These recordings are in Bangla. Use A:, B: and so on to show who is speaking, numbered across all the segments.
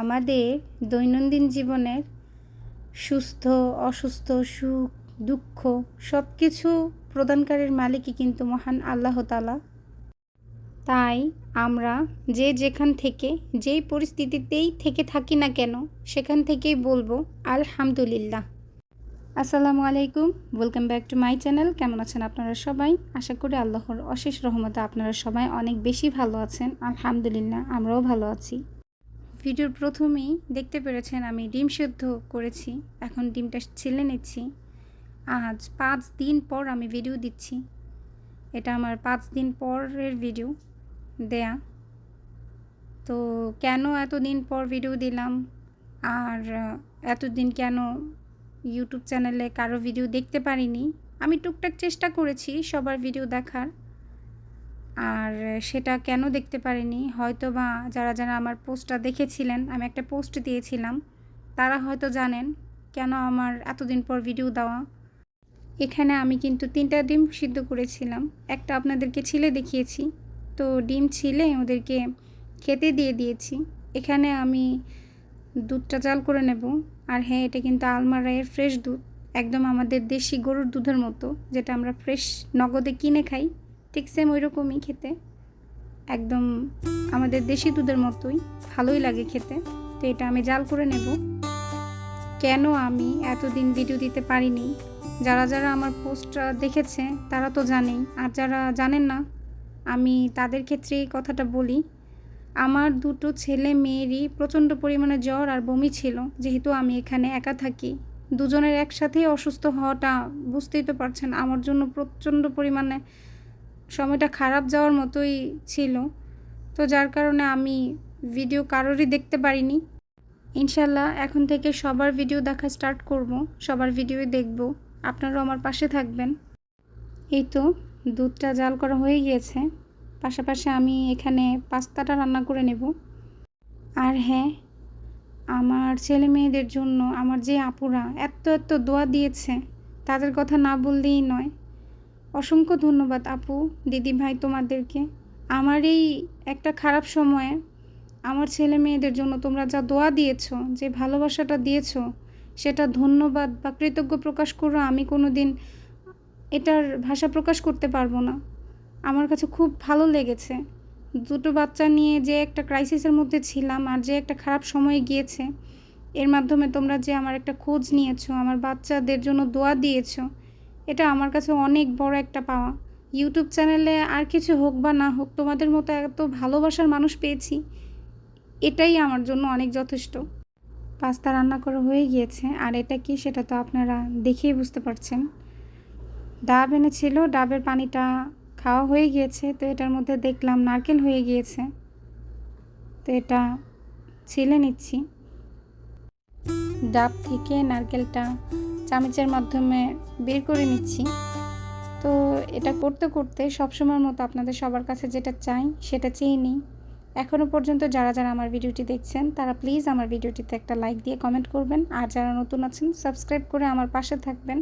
A: আমাদের দৈনন্দিন জীবনের সুস্থ, অসুস্থ, সুখ, দুঃখ সব কিছু প্রদানকারীর মালিকই কিন্তু মহান আল্লাহ তালা তাই আমরা যে যেখান থেকে, যেই পরিস্থিতিতেই থেকে থাকি না কেন, সেখান থেকেই বলব, আলহামদুলিল্লাহ। আসসালামু আলাইকুম welcome back to my channel কেমন আছেন আপনারা সবাই? আশা করি আল্লাহর অশেষ রহমতে আপনারা সবাই অনেক বেশি ভালো আছেন। আলহামদুলিল্লাহ, আমরাও ভালো আছি। ভিডিওর প্রথমেই দেখতে পেরেছেন আমি ডিম সেদ্ধ করেছি, এখন ডিমটা ছেলে নিচ্ছি। আজ পাঁচ দিন পর আমি ভিডিও দিচ্ছি। এটা আমার পাঁচ দিন পরের ভিডিও দেয়া। তো কেন এতদিন পর ভিডিও দিলাম? আর এতদিন কেন ইউটিউব চ্যানেলে কারও ভিডিও দেখতে পারিনি? আমি টুকটাক চেষ্টা করেছি সবার ভিডিও দেখার। আর সেটা কেন দেখতে পারিনি? হয়তো বা যারা যারা আমার পোস্টটা দেখেছিলেন, আমি একটা পোস্ট দিয়েছিলাম, তারা হয়তো জানেন কেন আমার এতদিন পর ভিডিও দেওয়া। এখানে আমি কিন্তু তিনটা ডিম সিদ্ধ করেছিলাম। একটা আপনাদেরকে ছিলে দেখিয়েছি। তো ডিম ছিলে, ওদেরকে খেতে দিয়ে দিয়েছি। এখানে আমি দুধটা জাল করে নেব। আর হ্যাঁ এটা কিন্তু আলমারায়ের ফ্রেশ দুধ, একদম আমাদের দেশি গরুর দুধের মতো, যেটা আমরা ফ্রেশ নগদে কিনে খাই। ঠিক সেম ওই রকমই খেতে। একদম আমাদের দেশি দুধের মতোই, ভালোই লাগে খেতে। তো এটা আমি জাল করে নেব। কেন আমি এতদিন ভিডিও দিতে পারিনি? যারা যারা আমার পোস্টটা দেখেছে, তারা তো জানেই। আর যারা জানেন না, আমি তাদের ক্ষেত্রে এই কথাটা বলি। আমার দুটো ছেলে মেয়েরই প্রচণ্ড পরিমাণে জ্বর আর বমি ছিল। যেহেতু আমি এখানে একা থাকি, দুজনের একসাথেই অসুস্থ হওয়াটা বুঝতেই তো পারছেন। আমার জন্য প্রচণ্ড পরিমাণে সময়টা খারাপ যাওয়ার মতোই ছিল। তো যার কারণে আমি ভিডিও কারোরই দেখতে পারিনি। ইনশাল্লাহ এখন থেকে সবার ভিডিও দেখা স্টার্ট করব, সবার ভিডিওই দেখব। আপনারাও আমার পাশে থাকবেন। এই তো দুধটা জাল করা হয়ে গিয়েছে। পাশাপাশি আমি এখানে পাস্তাটা রান্না করে নেব। আর হ্যাঁ আমার ছেলে মেয়েদের জন্য, আমার যে আপুরা এত এত দোয়া দিয়েছে, তাদের কথা না বললেই নয়। অসংখ্য ধন্যবাদ আপু, দিদি ভাই তোমাদেরকে। আমার এই একটা খারাপ সময়ে আমার ছেলে মেয়েদের জন্য তোমরা যা দোয়া দিয়েছ, যে ভালোবাসাটা দিয়েছ, সেটা ধন্যবাদ বা কৃতজ্ঞ প্রকাশ করো, আমি কোনো দিন এটার ভাষা প্রকাশ করতে পারব না। আমার কাছে খুব ভালো লেগেছে। দুটো বাচ্চা নিয়ে যে একটা ক্রাইসিসের মধ্যে ছিলাম আর যে একটা খারাপ সময় গিয়েছে, এর মাধ্যমে তোমরা যে আমার একটা খোঁজ নিয়েছো, আমার বাচ্চাদের জন্য দোয়া দিয়েছ এটা আমার কাছে অনেক বড় একটা পাওয়া। ইউটিউব চ্যানেলে আর কিছু হোক বা না হোক, তোমাদের মতো এত ভালোবাসার মানুষ পেয়েছি। এটাই আমার জন্য অনেক যথেষ্ট। পাস্তা রান্না করা হয়ে গিয়েছে, আর এটা কি সেটা তো আপনারা দেখেই বুঝতে পারছেন। ডাব এনেছিল, ডাবের পানিটা খাওয়া হয়ে গিয়েছে, তো এটার মধ্যে দেখলাম নারকেল হয়ে গিয়েছে। তো এটা ছিলে নিচ্ছি। ডাব থেকে নারকেলটা চামচের মাধ্যমে বের করে নিচ্ছি। তো এটা করতে করতে সবসময়ের মতো আপনাদের সবার কাছে যেটা চাই সেটা চেয়ে নিই। এখনও পর্যন্ত যারা যারা আমার ভিডিওটি দেখছেন, তারা প্লিজ আমার ভিডিওটিতে একটা লাইক দিয়ে কমেন্ট করবেন। আর যারা নতুন আছেন, সাবস্ক্রাইব করে আমার পাশে থাকবেন।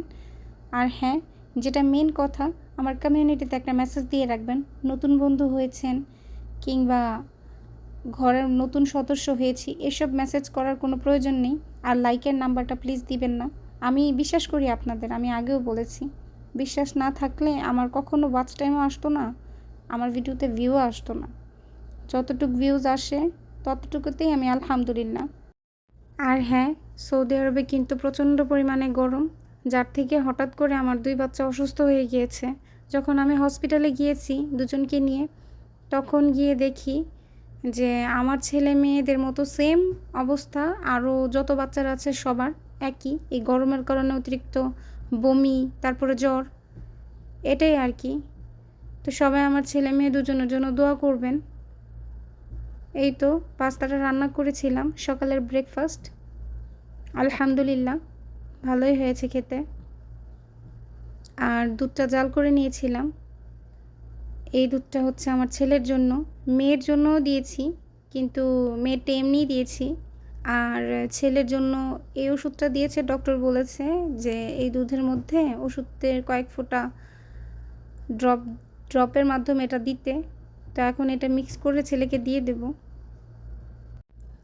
A: আর হ্যাঁ যেটা মেন কথা, আমার কমিউনিটিতে একটা মেসেজ দিয়ে রাখবেন। নতুন বন্ধু হয়েছেন কিংবা ঘরের নতুন সদস্য হয়েছি, এসব মেসেজ করার কোনো প্রয়োজন নেই। আর লাইকের নাম্বারটা প্লিজ দিবেন না। আমি বিশ্বাস করি আপনাদের, আমি আগেও বলেছি। বিশ্বাস না থাকলে আমার কখনো ওয়াচ টাইমও আসতো না, আমার ভিডিওতে ভিউও আসতো না। যতটুকু ভিউজ আসে, ততটুকুতেই আমি আলহামদুলিল্লাহ। আর হ্যাঁ সৌদি আরবে কিন্তু প্রচণ্ড পরিমাণে গরম, যার থেকে হঠাৎ করে আমার দুই বাচ্চা অসুস্থ হয়ে গিয়েছে। যখন আমি হসপিটালে গিয়েছি দুজনকে নিয়ে, তখন গিয়ে দেখি যে আমার ছেলে মেয়েদের মতো সেম অবস্থা, আরও যত বাচ্চারা আছে সবার। একই, এই গরমের কারণে অতিরিক্ত বমি, তারপরে জ্বর, এটাই আর কি। তো সবাই আমার ছেলে মেয়ে দুজনের জন্য দোয়া করবেন। এই তো পাস্তাটা রান্না করেছিলাম, সকালের ব্রেকফাস্ট আলহামদুলিল্লাহ, ভালোই হয়েছে খেতে। আর দুধটা জাল করে নিয়েছিলাম। এই দুধটা হচ্ছে আমার ছেলের জন্য। মেয়ের জন্যও দিয়েছি, কিন্তু মেয়েরটা এমনিই দিয়েছি। আর ছেলের জন্য এই ওষুধটা দিয়েছে ডক্টর বলেছে যে এই দুধের মধ্যে ওষুধের কয়েক ফোঁটা ড্রপ ড্রপের মাধ্যমে এটা দিতে। তো এখন এটা মিক্স করে ছেলেকে দিয়ে দেব।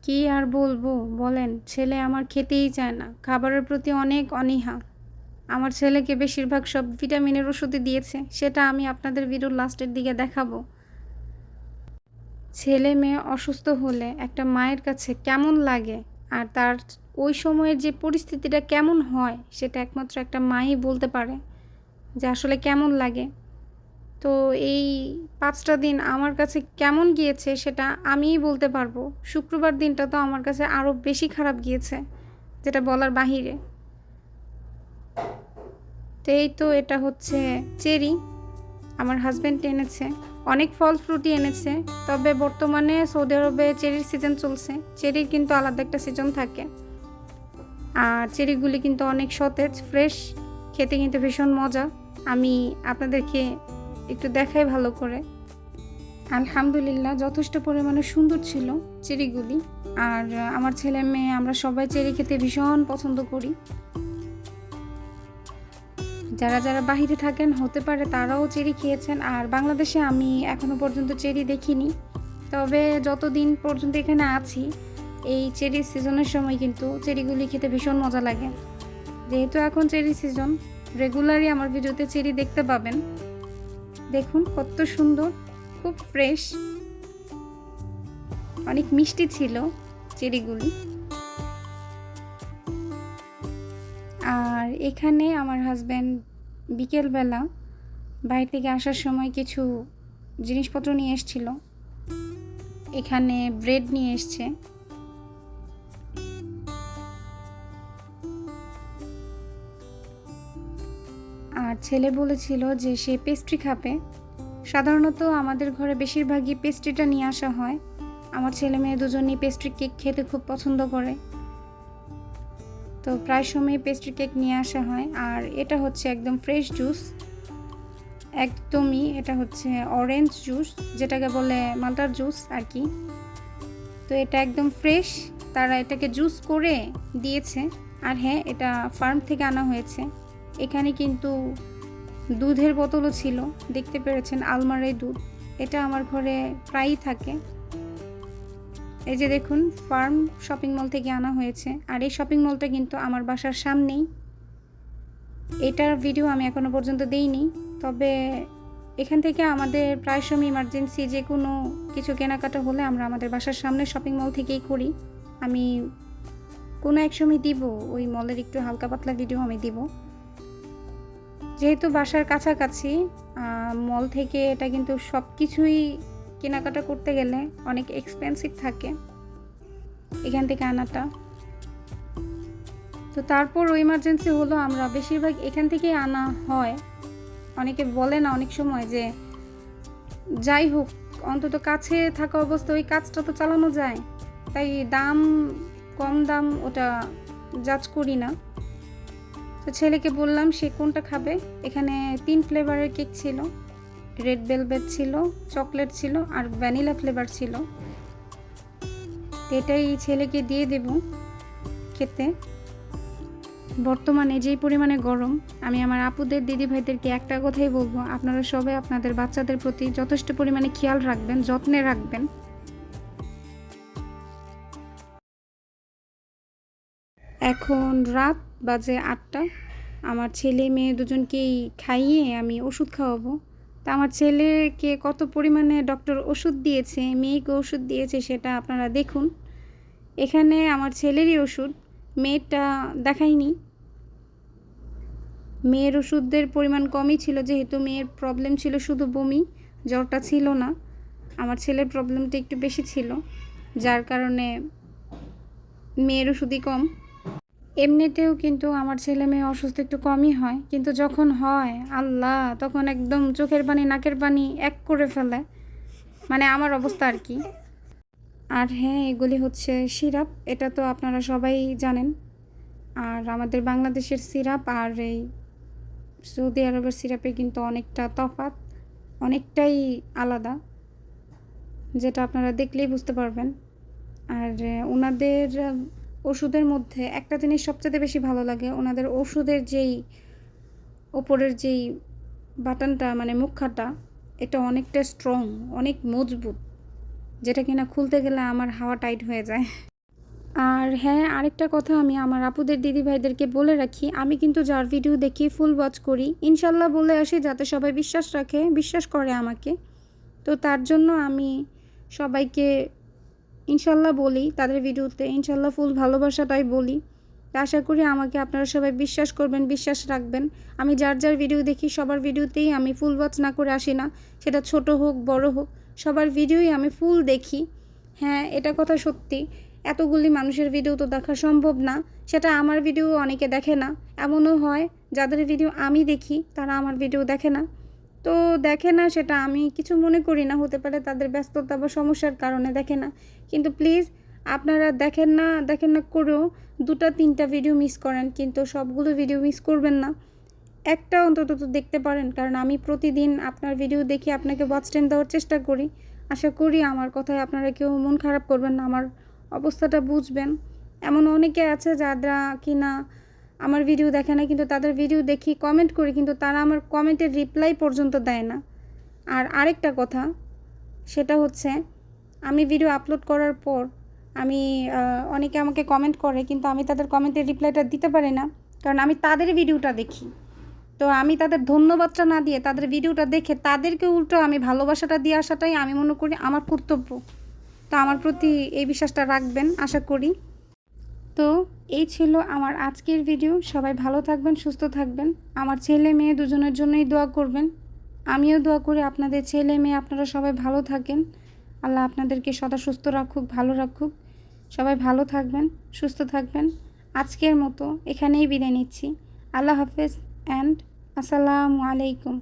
A: কি আর বলব, বলেন, ছেলে আমার খেতেই চায় না, খাবারের প্রতি অনেক অনীহা। আমার ছেলেকে বেশিরভাগ সব ভিটামিনের ওষুধই দিয়েছে, সেটা আমি আপনাদের ভিডিওর লাস্টের দিকে দেখাবো। ছেলে মেয়ে অসুস্থ হলে একটা মায়ের কাছে কেমন লাগে? আর তার ওই সময়ের যে পরিস্থিতিটা কেমন হয়, সেটা একমাত্র একটা মাই বলতে পারে যে আসলে কেমন লাগে। তো এই পাঁচটা দিন আমার কাছে কেমন গিয়েছে, সেটা আমিই বলতে পারব। শুক্রবার দিনটা তো আমার কাছে আরও বেশি খারাপ গিয়েছে, যেটা বলার বাহিরে। তো এই তো এটা হচ্ছে চেরি, আমার হাজব্যান্ড এনেছে। অনেক ফল ফ্রুটই এনেছে, তবে বর্তমানে সৌদি আরবে চেরির সিজন চলছে। চেরির কিন্তু আলাদা একটা সিজন থাকে। আর চেরিগুলি কিন্তু অনেক সতেজ, ফ্রেশ, খেতে কিন্তু ভীষণ মজা। আমি আপনাদেরকে একটু দেখাই ভালো করে। আলহামদুলিল্লাহ, যথেষ্ট পরিমাণে সুন্দর ছিল চেরিগুলি। আর আমার ছেলে মেয়ে, আমরা সবাই চেরি খেতে ভীষণ পছন্দ করি। যারা যারা বাহিরে থাকেন, হতে পারে তারাও চেরি খেয়েছেন। আর বাংলাদেশে আমি এখনও পর্যন্ত চেরি দেখিনি। তবে যতদিন পর্যন্ত এখানে আছি, এই চেরি সিজনের সময় কিন্তু চেরিগুলি খেতে ভীষণ মজা লাগে। যেহেতু এখন চেরি সিজন রেগুলারই আমার ভিডিওতে চেরি দেখতে পাবেন। দেখুন কত সুন্দর, খুব ফ্রেশ অনেক মিষ্টি ছিল চেরিগুলি। আর এখানে আমার হাজব্যান্ড বিকেলবেলা বাইরে থেকে আসার সময় কিছু জিনিসপত্র নিয়ে এসছিল। এখানে ব্রেড নিয়ে এসছে। আর ছেলে বলেছিল যে সে পেস্ট্রি খাবে। সাধারণত আমাদের ঘরে বেশিরভাগই পেস্ট্রিটা নিয়ে আসা হয়। আমার ছেলে মেয়ে দুজনেই পেস্ট্রি কেক খেতে খুব পছন্দ করে। তো প্রায় সময় পেস্ট্রি কেক নিয়ে আসা হয়। আর এটা হচ্ছে একদম ফ্রেশ জুস একদমই এটা হচ্ছে অরেঞ্জ জুস যেটাকে বলে মালটার জুস আর কি তো এটা একদম ফ্রেশ তারা এটাকে জুস করে দিয়েছে। আর হ্যাঁ এটা ফার্ম থেকে আনা হয়েছে। এখানে কিন্তু দুধের বোতলও ছিল। দেখতে পেরেছেন আলমারাই দুধ। এটা আমার ঘরে প্রায়ই থাকে। এই যে দেখুন ফার্ম শপিং মল থেকে আনা হয়েছে। আর এই শপিং মলটা কিন্তু আমার বাসার সামনেই। এটার ভিডিও আমি এখনও পর্যন্ত দেইনি। তবে এখান থেকে আমাদের প্রায় সময় ইমার্জেন্সি যে কোনো কিছু কেনাকাটা হলে আমরা আমাদের বাসার সামনে শপিং মল থেকেই করি। আমি কোনো এক সময় দিব, ওই মলের একটু হালকা পাতলা ভিডিও আমি দিব। যেহেতু বাসার কাছাকাছি মল থেকে এটা কিন্তু সব কিছুই কেনাকাটা করতে গেলে অনেক এক্সপেন্সিভ থাকে। এখান থেকে আনাটা। তো তারপর ওই ইমার্জেন্সি হলো আমরা বেশিরভাগ এখান থেকেই আনা হয়। অনেকে বলে না অনেক সময় যে, যাই হোক, অন্তত কাছে থাকা অবস্থা ওই কাজটা তো চালানো যায়। তাই দাম কম দাম ওটা জাজ করি না। তো ছেলেকে বললাম, সে কোনটা খাবে? এখানে তিন ফ্লেভারের কেক ছিল। রেড ভেলভেট ছিল চকলেট ছিল আর ভ্যানিলা ফ্লেভার ছিল। এটাই ছেলেকে দিয়ে দেব খেতে। বর্তমানে যেই পরিমাণে গরম, আমি আমার আপুদের দিদি ভাইদেরকে একটা কথাই বলব, আপনারা সবাই আপনাদের বাচ্চাদের প্রতি যথেষ্ট পরিমাণে খেয়াল রাখবেন, যত্নে রাখবেন। এখন রাত বাজে আটটা, আমার ছেলে মেয়ে দুজনকেই খাইয়ে আমি ওষুধ খাওয়াবো। তা আমার ছেলেকে কত পরিমাণে ডক্টর ওষুধ দিয়েছে, মেয়েকে ওষুধ দিয়েছে সেটা আপনারা দেখুন। এখানে আমার ছেলেরই ওষুধ মেয়েটা দেখাইনি। মেয়ের ওষুধের পরিমাণ কমই ছিল, যেহেতু মেয়ের প্রবলেম ছিল শুধু বমি, জ্বরটা ছিল না। আমার ছেলের প্রবলেমটা একটু বেশি ছিল, যার কারণে মেয়ের ওষুধই কম। এমনিতেও কিন্তু আমার ছেলে মেয়ে অসুস্থ একটু কমই হয়। কিন্তু যখন হয়, আল্লাহ, তখন একদম চোখের পানি, নাকের পানি এক করে ফেলে। মানে আমার অবস্থা আর কি। আর হ্যাঁ এগুলি হচ্ছে সিরাপ, এটা তো আপনারা সবাই জানেন। আর আমাদের বাংলাদেশের সিরাপ আর এই সৌদি আরবের সিরাপে কিন্তু অনেকটা তফাৎ, অনেকটাই আলাদা, যেটা আপনারা দেখলেই বুঝতে পারবেন। আর ওনাদের ওষুধের মধ্যে একটা জিনিস সবচেয়ে বেশি ভালো লাগে, ওনাদের ওষুধের যেই ওপরের যেই বাটনটা মানে মুখাটা এটা অনেকটা স্ট্রং অনেক মজবুত, যেটা কিনা খুলতে গেলে আমার হাওয়া টাইট হয়ে যায়। আর হ্যাঁ আরেকটা কথা আমি আমার আপুদের দিদি ভাইদেরকে বলে রাখি, আমি কিন্তু যার ভিডিও দেখি ফুল ওয়াচ করি, ইনশাল্লাহ বলে আসি যাতে সবাই বিশ্বাস রাখে, বিশ্বাস করে আমাকে। তো তার জন্য আমি সবাইকে ইনশাল্লাহ বলি, তাদের ভিডিওতে ইনশাল্লাহ ফুল ভালোবাসাটাই বলি। আশা করি আমাকে আপনারা সবাই বিশ্বাস করবেন, বিশ্বাস রাখবেন। আমি যার যার ভিডিও দেখি, সবার ভিডিওতেই আমি ফুল ওয়াচ না করে আসি না। সেটা ছোট হোক, বড় হোক, সবার ভিডিওই আমি ফুল দেখি। হ্যাঁ এটা কথা সত্যি। এতগুলি মানুষের ভিডিও তো দেখা সম্ভব না। সেটা আমার ভিডিও অনেকে দেখে না। এমনও হয়, যাদের ভিডিও আমি দেখি, তারা আমার ভিডিও দেখে না। তো দেখে না সেটা আমি কিছু মনে করি না, হতে পারে তাদের ব্যস্ততা বা সমস্যার কারণে দেখে না। কিন্তু প্লিজ আপনারা দেখেন না দেখেন না করেও দুটা, তিনটা ভিডিও মিস করেন, কিন্তু সবগুলো ভিডিও মিস করবেন না। একটা অন্তত তো দেখতে পারেন, কারণ আমি প্রতিদিন আপনার ভিডিও দেখি আপনাকে ওয়াচ টাইম দেওয়ার চেষ্টা করি। আশা করি আমার কথায় আপনারা কেউ মন খারাপ করবেন না, আমার অবস্থাটা বুঝবেন। এমন অনেকে আছে যারা কিনা আমার ভিডিও দেখে না, কিন্তু তাদের ভিডিও দেখি কমেন্ট করি, কিন্তু তারা আমার কমেন্টের রিপ্লাই পর্যন্ত দেয় না। আর আরেকটা কথা, সেটা হচ্ছে, আমি ভিডিও আপলোড করার পর, আমি অনেকে আমাকে কমেন্ট করে, কিন্তু আমি তাদের কমেন্টের রিপ্লাইটা দিতে পারি না, কারণ আমি তাদের ভিডিওটা দেখি। তো আমি তাদের ধন্যবাদটা না দিয়ে তাদের ভিডিওটা দেখে তাদেরকে উল্টো আমি ভালোবাসাটা দিয়ে আসাটাই আমি মনে করি আমার কর্তব্য। তো আমার প্রতি এই বিশ্বাসটা রাখবেন, আশা করি। তো এই ছিল আমার আজকের ভিডিও সবাই ভালো থাকবেন, সুস্থ থাকবেন। আমার ছেলে মেয়ে দুজনের জন্যই দোয়া করবেন। আমিও দোয়া করি আপনাদের ছেলে মেয়ে, আপনারা সবাই ভালো থাকেন। আল্লাহ আপনাদেরকে সদা সুস্থ রাখুক, ভালো রাখুক। সবাই ভালো থাকবেন, সুস্থ থাকবেন। আজকের মতো এখানেই বিদায় নিচ্ছি। আল্লাহ হাফেজ অ্যান্ড আসসালামু আলাইকুম।